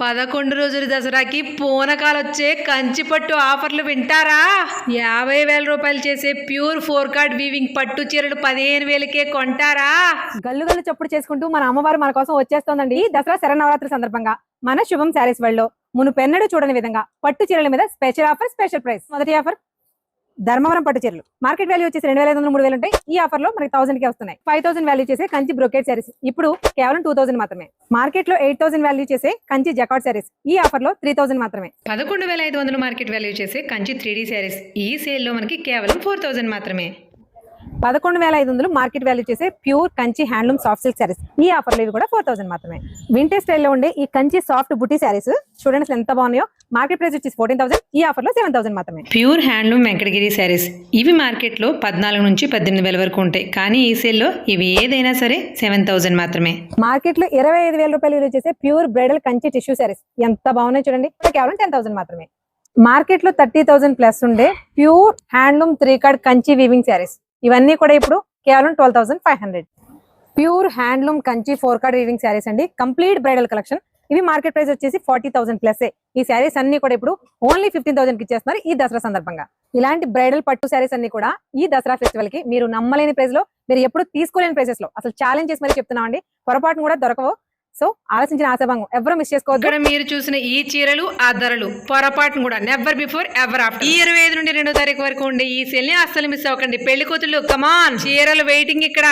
పదకొండు రోజుల దసరాకి పూనకాలు వచ్చే కంచిపట్టు ఆఫర్లు వింటారా? యాభై వేల రూపాయలు చేసే ప్యూర్ ఫోర్ కార్డ్ వీవింగ్ పట్టు చీరలు పదిహేను వేలకే కొంటారా? గల్లు గల్లు చప్పుడు చేసుకుంటూ మన అమ్మవారు మన కోసం వచ్చేస్తోందండి దసరా శరన్నవరాత్రి సందర్భంగా. మన శుభం శారీస్ వాళ్ళు మును పెన్నడు చూడని విధంగా పట్టు చీరల మీద స్పెషల్ ఆఫర్ స్పెషల్ ప్రైస్. మొదటి ఆఫర్ ధర్మవరం పట్టు చీరలు. మార్కెట్ వాల్యూ వచ్చేసి రెండు వేల ఐదు వందలు మూడు వేలు ఉంటాయి. ఈ ఆఫర్లో మనకి థౌసండ్కి వస్తున్నాయి. ఫైవ్ థౌసండ్ వాల్యూ చేసే కంచి బ్రొకేట్ శారీస్ ఇప్పుడు కేవలం టూ థౌసండ్ మాత్రమే. మార్కెట్లో ఎయిట్ థౌసండ్ వాల్యూ చేసే కంచి జకాట్ శారీస్ ఈ ఆఫర్లో త్రీ థౌసండ్ మాత్రమే. పదకొండు వేల ఐదు వందలు మార్కెట్ వాల్యూ చేసే కంచి త్రీ డీ శారీస్ ఈ సేల్లో మనకి కేవలం ఫోర్ థౌజండ్ మాత్రమే. పదకొండు వేల ఐదు వందలు మార్కెట్ వాల్యూ చేసే pure Kanchi handloom soft silk sarees ఈ ఆఫర్లో ఇవి కూడా ఫోర్ థౌసండ్ మాత్రమే. వింటేజ్ స్టైల్లో ఉండే ఈ కంచి సాఫ్ట్ బుటీ శారీస్ చూడండి అసలు ఎంత బాగున్నాయో. మార్కెట్ ప్రైస్ వచ్చేసి ఫోర్టీన్ థౌసండ్ ఈ ఆఫర్లో సెవెన్ థౌసండ్ మాత్రమే. Pure handloom Venkatagiri sarees. ఇవి మార్కెట్లో పద్నాలుగు నుంచి పద్దెనిమిది వేల వరకు ఉంటాయి. కానీ ఈ సేల్లో ఇవి ఏదైనా సరే సెవెన్ థౌజండ్ మాత్రమే. మార్కెట్లో ఇరవై ఐదు వేల రూపాయలు విలువ చేసే pure bridal Kanchi tissue sarees. ఎంత బాగున్నాయి చూడండి. కేవలం టెన్ థౌసండ్ మాత్రమే. మార్కెట్లో థర్టీ థౌసండ్ ప్లస్ ఉండే pure handloom three card Kanchi weaving sarees. ఇవన్నీ కూడా ఇప్పుడు కేవలం twelve thousand five hundred pure handloom Kanchi four card weaving sarees అండి. Complete bridal collection. ఇవి మార్కెట్ ప్రైస్ వచ్చేసి ఫార్టీ థౌసండ్ ప్లసే ఈ శారీస్ అన్ని కూడా ఇప్పుడు ఓన్లీ ఫిఫ్టీన్ థౌసండ్కి ఇచ్చేస్తున్నారు ఈ దసరా సందర్భంగా. ఇలాంటి బ్రైడల్ పట్టు శారీస్ అన్ని కూడా ఈ దసరా ఫెస్టివల్కి మీరు నమ్మలేని ప్రైస్లో మీరు ఎప్పుడు తీసుకోలేని ప్రైసెస్లో. అసలు ఛాలెంజ్ చేసి మరి చెప్తున్నామండి పొరపాటును కూడా దొరకవు. సో ఆలోచించిన ఆశాభంగం ఎవరు మిస్ చేసుకోవద్దు. మీరు చూసిన ఈ చీరలు ఆ ధరలు పొరపాటును కూడా నెవర్ బిఫోర్ ఎవర్ ఆఫ్టర్ ఈ ఇరవై ఐదు నుండి రెండో తారీఖు వరకు ఉండే ఈ సెల్ని అస్సలు మిస్ అవ్వకండి. పెళ్ళి కూతుళ్ళు కమాన్ చీరలు వెయిటింగ్ ఇక్కడ.